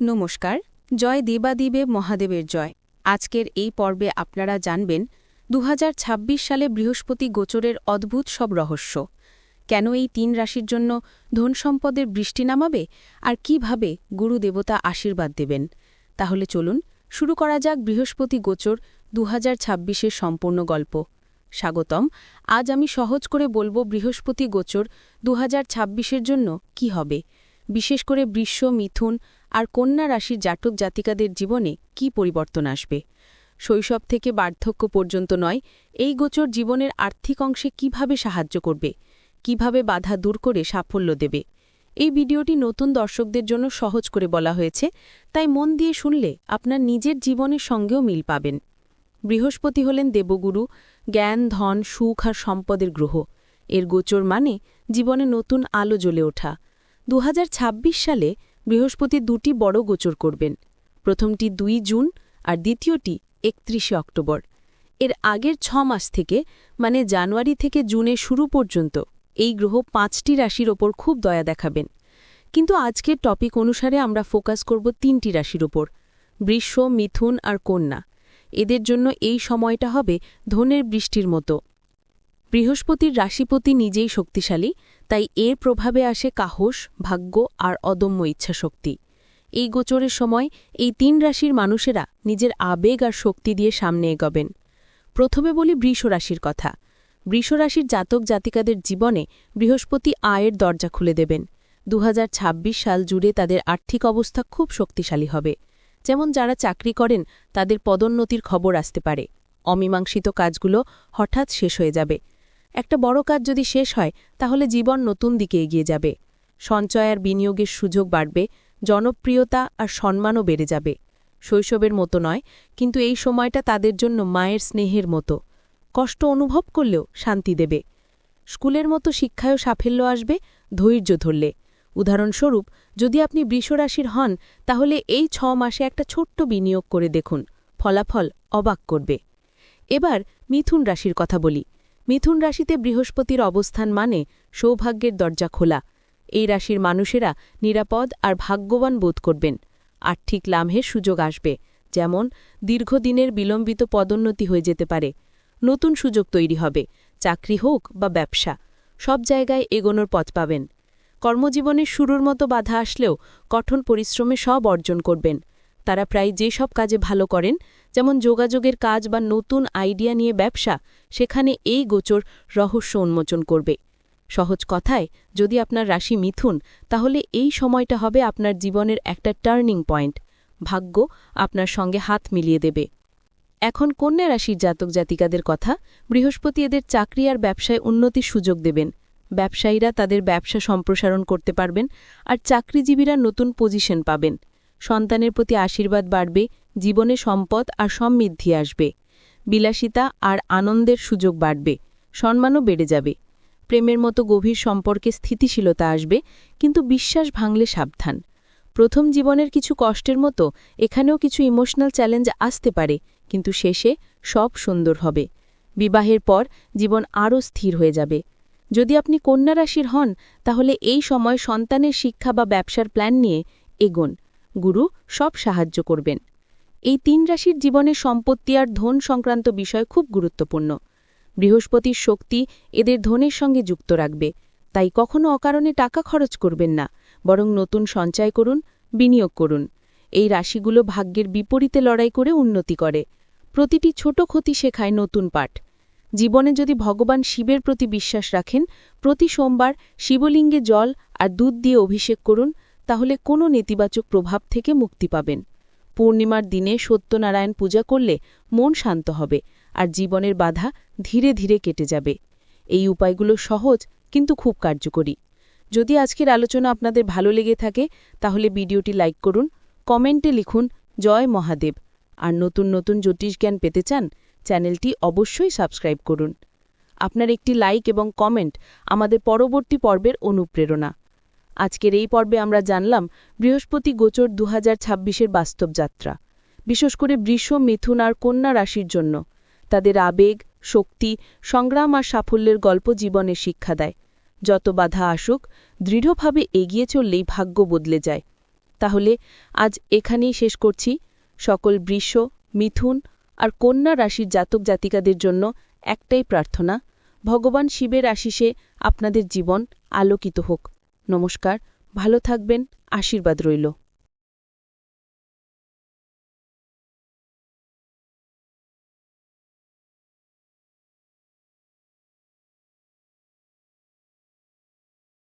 নমস্কার, জয় দেবাদিবে মহাদেবের জয়। আজকের এই পর্বে আপনারা জানবেন দু হাজার ছাব্বিশ সালে বৃহস্পতি গোচরের অদ্ভুত সব রহস্য। কেন এই তিন রাশির জন্য ধন সম্পদের বৃষ্টি নামাবে? আর কীভাবে গুরু দেবতা আশীর্বাদ দেবেন? তাহলে চলুন শুরু করা যাক বৃহস্পতি গোচর দু হাজার সম্পূর্ণ গল্প। স্বাগতম, আজ আমি সহজ করে বলব বৃহস্পতি গোচর দু হাজার জন্য কি হবে। বিশেষ করে বৃষ, মিথুন আর কন্যা রাশির জাতক জাতিকাদের জীবনে কি পরিবর্তন আসবে? শৈশব থেকে বার্ধক্য পর্যন্ত নয়, এই গোচর জীবনের আর্থিক অংশে কীভাবে সাহায্য করবে? কীভাবে বাধা দূর করে সাফল্য দেবে? এই ভিডিওটি নতুন দর্শকদের জন্য সহজ করে বলা হয়েছে, তাই মন দিয়ে শুনলে আপনার নিজের জীবনের সঙ্গেও মিল পাবেন। বৃহস্পতি হলেন দেবগুরু, জ্ঞান, ধন, সুখ আর সম্পদের গ্রহ। এর গোচর মানে জীবনে নতুন আলো জ্বলে ওঠা। দু হাজার ছাব্বিশ সালে বৃহস্পতি দুটি বড় গোচর করবেন। প্রথমটি দুই জুন আর দ্বিতীয়টি একত্রিশে অক্টোবর। এর আগের ছ মাস থেকে মানে জানুয়ারি থেকে জুনে শুরু পর্যন্ত, এই গ্রহ পাঁচটি রাশির ওপর খুব দয়া দেখাবেন। কিন্তু আজকের টপিক অনুসারে আমরা ফোকাস করব তিনটি রাশির ওপর, বৃষ, মিথুন আর কন্যা। এদের জন্য এই সময়টা হবে ধনের বৃষ্টির মতো। বৃহস্পতির রাশিপতি নিজেই শক্তিশালী, তাই এর প্রভাবে আসে কাহস, ভাগ্য আর অদম্য ইচ্ছাশক্তি। এই গোচরের সময় এই তিন রাশির মানুষেরা নিজের আবেগ আর শক্তি দিয়ে সামনে এগবেন। প্রথমে বলি বৃষ রাশির কথা। বৃষ রাশির জাতক জাতিকাদের জীবনে বৃহস্পতি আয়ের দরজা খুলে দেবেন। দু হাজার ছাব্বিশ সাল জুড়ে তাদের আর্থিক অবস্থা খুব শক্তিশালী হবে। যেমন যারা চাকরি করেন, তাদের পদোন্নতির খবর আসতে পারে। অমীমাংসিত কাজগুলো হঠাৎ শেষ হয়ে যাবে। একটা বড় কাজ যদি শেষ হয়, তাহলে জীবন নতুন দিকে এগিয়ে যাবে। সঞ্চয় আর বিনিয়োগের সুযোগ বাড়বে, জনপ্রিয়তা আর সম্মানও বেড়ে যাবে। শৈশবের মতো নয়, কিন্তু এই সময়টা তাদের জন্য মায়ের স্নেহের মতো। কষ্ট অনুভব করলেও শান্তি দেবে। স্কুলের মতো শিক্ষায়ও সাফল্য আসবে, ধৈর্য ধরলে। উদাহরণস্বরূপ, যদি আপনি বৃষরাশির হন, তাহলে এই ছ মাসে একটা ছোট্ট বিনিয়োগ করে দেখুন। ফলাফল অবাক করবে। এবার মিথুন রাশির কথা বলি। মিথুন রাশিতে বৃহস্পতির অবস্থান মানে সৌভাগ্যের দরজা খোলা। এই রাশির মানুষেরা নিরাপদ আর ভাগ্যবান বোধ করবেন। আর্থিক লাভের সুযোগ আসবে, যেমন দীর্ঘদিনের বিলম্বিত পদোন্নতি হয়ে যেতে পারে। নতুন সুযোগ তৈরি হবে, চাকরি হোক বা ব্যবসা। সব জায়গায় এগোনোর পথ পাবেন। কর্মজীবনের শুরুর মতো বাধা আসলেও কঠোর পরিশ্রমে সব অর্জন করবেন। তারা প্রায় যে সব কাজে ভালো করেন, যেমন যোগাযোগের কাজ বা নতুন আইডিয়া নিয়ে ব্যবসা, সেখানে এই গোচর রহস্য উন্মোচন করবে। সহজ কথায়, যদি আপনার রাশি মিথুন, তাহলে এই সময়টা হবে আপনার জীবনের একটা টার্নিং পয়েন্ট। ভাগ্য আপনার সঙ্গে হাত মিলিয়ে দেবে। এখন কন্যা রাশির জাতক জাতিকাদের কথা, বৃহস্পতি এদের চাকরি আর ব্যবসায় উন্নতির সুযোগ দেবেন। ব্যবসায়ীরা তাদের ব্যবসা সম্প্রসারণ করতে পারবেন আর চাকরিজীবীরা নতুন পজিশন পাবেন। সন্তানের প্রতি আশীর্বাদ বাড়বে, জীবনে সম্পদ আর সমৃদ্ধি আসবে। বিলাসিতা আর আনন্দের সুযোগ বাড়বে, সম্মানও বেড়ে যাবে। প্রেমের মতো গভীর সম্পর্কে স্থিতিশীলতা আসবে, কিন্তু বিশ্বাস ভাঙলে সাবধান। প্রথম জীবনের কিছু কষ্টের মতো এখানেও কিছু ইমোশনাল চ্যালেঞ্জ আসতে পারে, কিন্তু শেষে সব সুন্দর হবে। বিবাহের পর জীবন আরও স্থির হয়ে যাবে। যদি আপনি কন্যা রাশির হন, তাহলে এই সময় সন্তানের শিক্ষা বা ব্যবসার প্ল্যান নিয়ে এগোন। গুরু সব সাহায্য করবেন। এই তিন রাশির জীবনে সম্পত্তি আর ধন সংক্রান্ত বিষয় খুব গুরুত্বপূর্ণ। বৃহস্পতির শক্তি এদের ধনের সঙ্গে যুক্ত রাখবে, তাই কখনো অকারণে টাকা খরচ করবেন না, বরং নতুন সঞ্চয় করুন, বিনিয়োগ করুন। এই রাশিগুলো ভাগ্যের বিপরীতে লড়াই করে উন্নতি করে। প্রতিটি ছোট ক্ষতি শেখায় নতুন পাঠ। জীবনে যদি ভগবান শিবের প্রতি বিশ্বাস রাখেন, প্রতি সোমবার শিবলিঙ্গে জল আর দুধ দিয়ে অভিষেক করুন তাহলে কোনো নেতিবাচক প্রভাব থেকে মুক্তি পাবেন। পূর্ণিমার দিনে সত্যনারায়ণ পূজা করলে মন শান্ত হবে আর জীবনের বাধা ধীরে ধীরে কেটে যাবে। এই উপায়গুলো সহজ কিন্তু খুব কার্যকরী। যদি আজকের আলোচনা আপনাদের ভালো লেগে থাকে, তাহলে ভিডিওটি লাইক করুন, কমেন্টে লিখুন, জয় মহাদেব। আর নতুন নতুন জ্যোতিষ জ্ঞান পেতে চান, চ্যানেলটি অবশ্যই সাবস্ক্রাইব করুন। আপনার একটি লাইক এবং কমেন্ট আমাদের পরবর্তী পর্বের অনুপ্রেরণা। আজকের এই পর্বে আমরা জানলাম বৃহস্পতি গোচর দু হাজার বাস্তব যাত্রা। বিশেষ করে বৃষ, মিথুন আর কন্যা রাশির জন্য। তাদের আবেগ, শক্তি, সংগ্রাম আর সাফল্যের গল্প জীবনে শিক্ষা দেয়। যত বাধা আসুক, দৃঢ়ভাবে এগিয়ে চললেই ভাগ্য বদলে যায়। তাহলে আজ এখানেই শেষ করছি। সকল বৃষ, মিথুন আর কন্যা রাশির জাতক জাতিকাদের জন্য একটাই প্রার্থনা, ভগবান শিবের আশিসে আপনাদের জীবন আলোকিত হোক। নমস্কার ভালো থাকবেন আশীর্বাদ রইল।